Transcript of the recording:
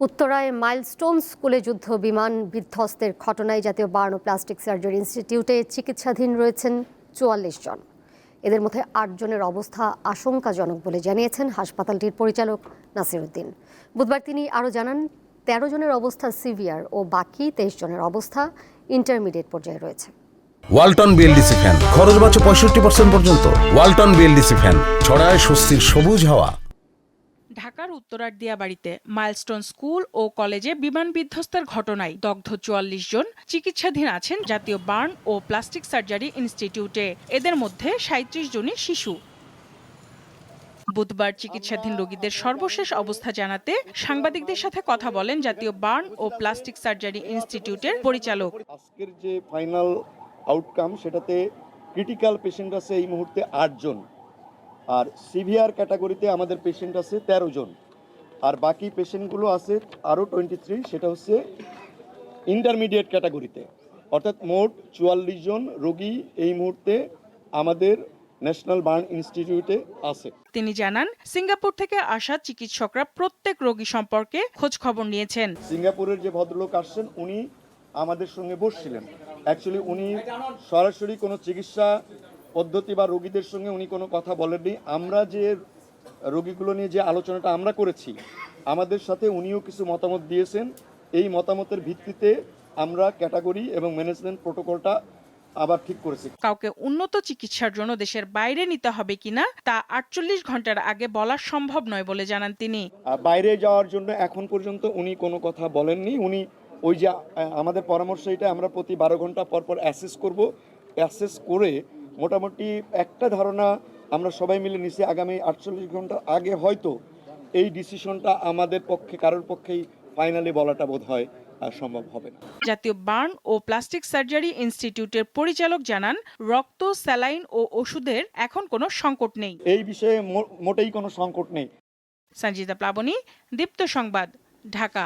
উত্তরায় মাইলস্টোন স্কুলে যুদ্ধ, বিমান বিধ্বস্তের ঘটনায় জাতীয় বার্ন প্লাস্টিক সার্জারি ইনস্টিটিউটে চিকিৎসাধীন রয়েছেন চুয়াল্লিশ জন। এদের মধ্যে আট জনের অবস্থা আশঙ্কাজনক বলে জানিয়েছেন হাসপাতালটির পরিচালক নাসিরুদ্দিন বুধবার তিনি আরও জানান, তেরো জনের অবস্থা সিভিয়ার ও বাকি তেইশ জনের অবস্থা ইন্টারমিডিয়েট পর্যায়ে রয়েছে। Walton BLDC fan. খরচ বাঁচে পঁয়ষট্টি পার্সেন্ট পর্যন্ত। Walton BLDC fan. ছড়ায় স্বস্তির সবুজ হাওয়া। ঢাকার উত্তরার দিয়াবাড়িতে মাইলস্টোন স্কুল ও কলেজে বিমান বিধ্বস্তের ঘটনায় দগ্ধ চুয়াল্লিশ জন চিকিৎসাধীন আছেন জাতীয় বার্ন ও প্লাস্টিক সার্জারি ইনস্টিটিউটে। এদের মধ্যে সাঁত্রিশ জনই শিশু। বুধবার চিকিৎসাধীন রোগীদের সর্বশেষ অবস্থা জানাতে সাংবাদিকদের সাথে কথা বলেন জাতীয় বার্ন ও প্লাস্টিক সার্জারি ইনস্টিটিউটের পরিচালক। আজকের যে ফাইনাল আউটকাম, সেটাতে ক্রিটিক্যাল পেশেন্ট আছে এই মুহূর্তে আটজন। আর সিভিয়ার ক্যাটাগরিতে আমাদের পেশেন্ট আছে তেরো জন। আর বাকি পেশেন্টগুলো আছে আরও টোয়েন্টি থ্রি সেটা হচ্ছে ইন্টারমিডিয়েট ক্যাটাগরিতে। অর্থাৎ মোট চুয়াল্লিশ জন রোগী এই মুহূর্তে আমাদের ন্যাশনাল বার্ন ইনস্টিটিউটে আছে। তিনি জানান সিঙ্গাপুর থেকে আসা চিকিৎসকরা প্রত্যেক রোগী সম্পর্কে খোঁজ খবর নিয়েছেন। সিঙ্গাপুরের যে ভদ্রলোক আসছেন উনি আমাদের সঙ্গে বসছিলেন। অ্যাকচুয়ালি উনি সরাসরি কোনো চিকিৎসা পদ্ধতি বা রোগীদের সঙ্গে উনি কোনো কথা বলেননি। আমরা যে রোগীগুলো নিয়ে যে আলোচনাটা আমরা করেছি আমাদের সাথে উনিও কিছু মতামত দিয়েছেন। এই মতামতের ভিত্তিতে আমরা ক্যাটাগরি এবং ম্যানেজমেন্ট প্রোটোকলটা আবার ঠিক করেছি। কাউকে উন্নত চিকিৎসার জন্য দেশের বাইরে নিতে হবে কিনা তা আটচল্লিশ ঘণ্টার আগে বলা সম্ভব নয় বলে জানান তিনি। বাইরে যাওয়ার জন্য এখন পর্যন্ত উনি কোনো কথা বলেননি। উনি ওই যে আমাদের পরামর্শ এটা আমরা প্রতি বারো ঘণ্টা পর পর অ্যাসেস করব। অ্যাসেস করে মোটামুটি একটা ধারণা আমরা সবাই মিলে নিছি আগামী আটচল্লিশ ঘণ্টা আগে হয়তো এই ডিসিশনটা আমাদের পক্ষে কারোর পক্ষেই ফাইনালি বলাটা বোধ হয় সম্ভব হবে না। জাতীয় বার্ন ও প্লাস্টিক সার্জারি ইনস্টিটিউটের পরিচালক জানান রক্ত স্যালাইন ও ওষুধের এখন কোনো সংকট নেই। এই বিষয়ে মোটেই কোনো সংকট নেই। সঞ্জিতা প্লাবনী দীপ্ত সংবাদ ঢাকা।